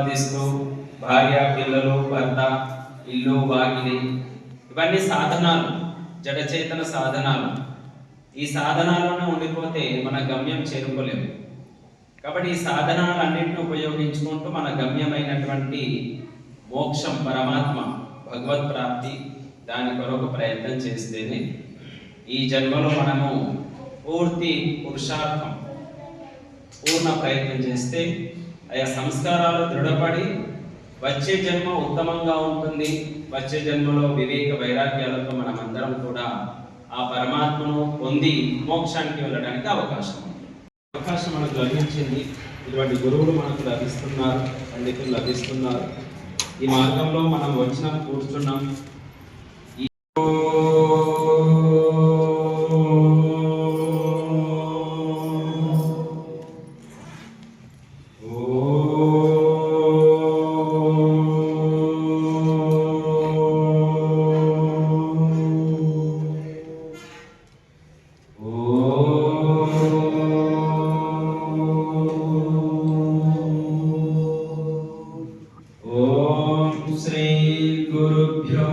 సంపాదిస్తూ భార్య పిల్లలు భర్త ఇల్లు వాకిలి ఇవన్నీ సాధనాలు జడచేతన సాధనాలు. ఈ సాధనాల్లోనే ఉండిపోతే మన గమ్యం చేరుకోలేము కాబట్టి ఈ సాధనాలన్నింటిని ఉపయోగించుకుంటూ మన గమ్యమైనటువంటి మోక్షం పరమాత్మ భగవత్ ప్రాప్తి దాని కొరకు ప్రయత్నం చేస్తేనే ఈ జన్మలో మనము పూర్తి పురుషార్థం పూర్ణ ప్రయత్నం చేస్తే ఆయా సంస్కారాలు దృఢపడి వచ్చే జన్మ ఉత్తమంగా ఉంటుంది. వచ్చే జన్మలో వివేక వైరాగ్యాలతో మనం అందరం కూడా ఆ పరమాత్మను పొంది మోక్షానికి వెళ్ళడానికి అవకాశం ఉంది. అవకాశం మనకు లభించింది. ఇటువంటి గురువులు మనకు లభిస్తున్నారు. పండితులు లభిస్తున్నారు. ఈ మార్గంలో మనం వచ్చినాం కూర్చున్నాం. ఈ శ్రీ గురుభ్యో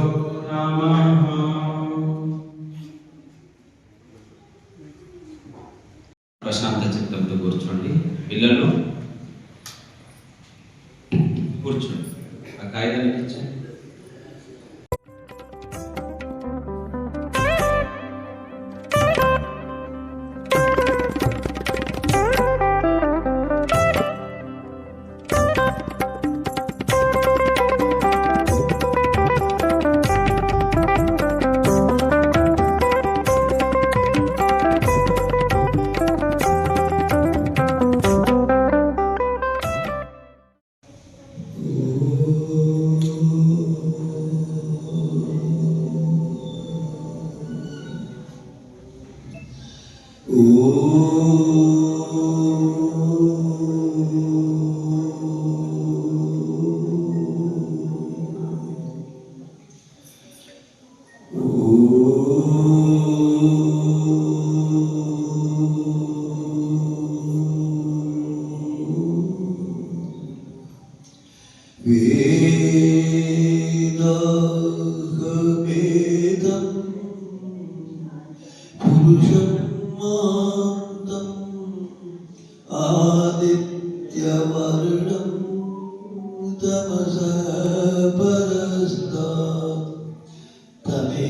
నమః ప్రశాంత చిత్తంతో కూర్చోండి. పిల్లలు വിവാഹഭേദം പുരുഷം ആദിത്യവർണം തമസ പരസ്ത തമേ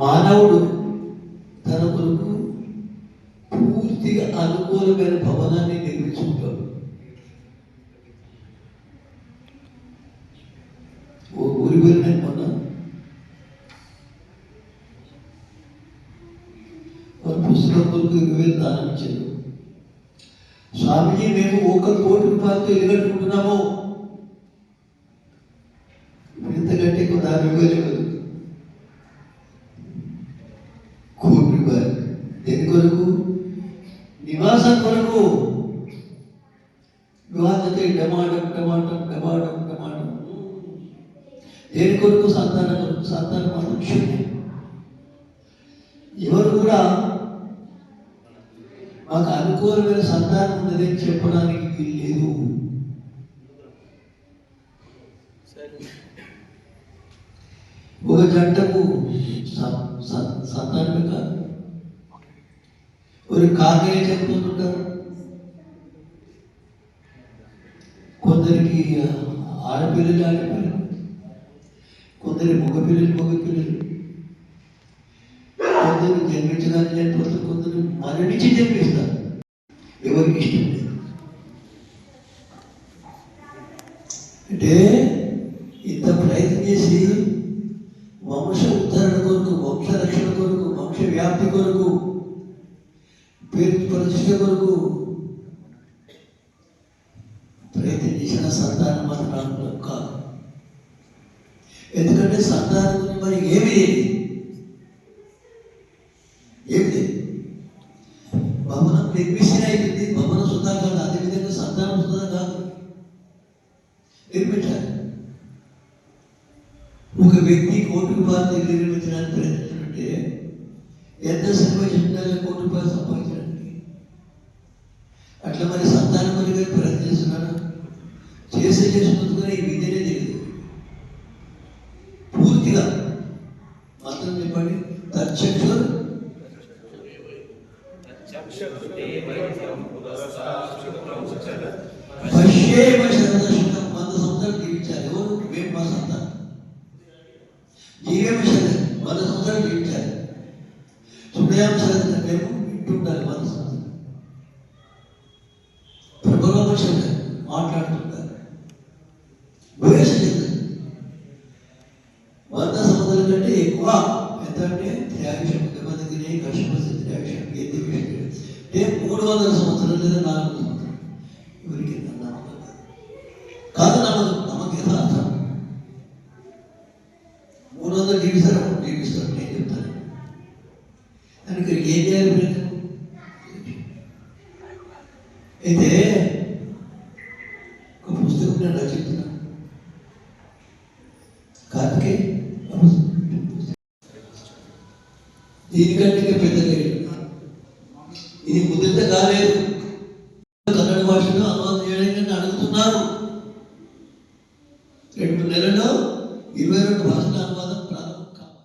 మానవుడు తన కొరకు పూర్తిగా అనుకూలమైన భవనాన్ని నిర్మించుకుంటాడు. ఓ ఊరి వెళ్ళిన మొన్న. వారు పుస్తకం కొరకు ఇరవై వేలు దానం ఇచ్చారు స్వామిజీ మేము ఒక కోటి రూపాయలతో కొరకు వివాహతే టమాటం టమాటం టమాటం టమాటం. దేని కొరకు సంతాన కొరకు సంతానం మనుష్యుడే ఎవరు కూడా మాకు అనుకూలమైన సంతానం ఉందని చెప్పడానికి లేదు. ఒక జంటకు సంతానమే కాదు. ഒരു కాకయ్య చెప్తుంటారు కొందరికి ఆడపిల్లలు ఆడపిల్లలు కొందరి మగపిల్లలు మగపిల్లలు కొందరు జన్మించడానికి చనిపోతారు కొందరు మరణించి జన్మిస్తారు ఎవరికి ఇష్టం లేదు అంటే ఇంత ప్రయత్నం చేసి వంశ ఉద్ధరణ కొరకు వంశ రక్షణ కొరకు వంశ వ్యాప్తి కొరకు పేరు ప్రతిష్ట కొరకు ప్రయత్నం సంతానం మాత్రం కాదు. ఎందుకంటే సంతానం మాత్రం చెప్పండి. తచ్చక్షుర్ పశ్యేమ శరదశతం వంద సంవత్సరాలు జీవించాలి. ఎవరు? మేము మా సంతానం జీవేమ శరద వంద సంవత్సరాలు జీవించాలి. సుప్రయామ శరద మేము లేదా నాకు వందల ఎవరికి నమ్మకం కాదు. కాదు నమ్మకం నమ్మకం యథార్థం మూడు వందలు జీవిస్తారు జీవిస్తారు నేను చెప్తాను. దానికి ఏం చేయాలి అయితే ఒక పుస్తకం నేను రచిస్తున్నా కార్తికేయ దీనికంటే ఇంకా పెద్దగా ఇది ముద్రిత కాలేదు.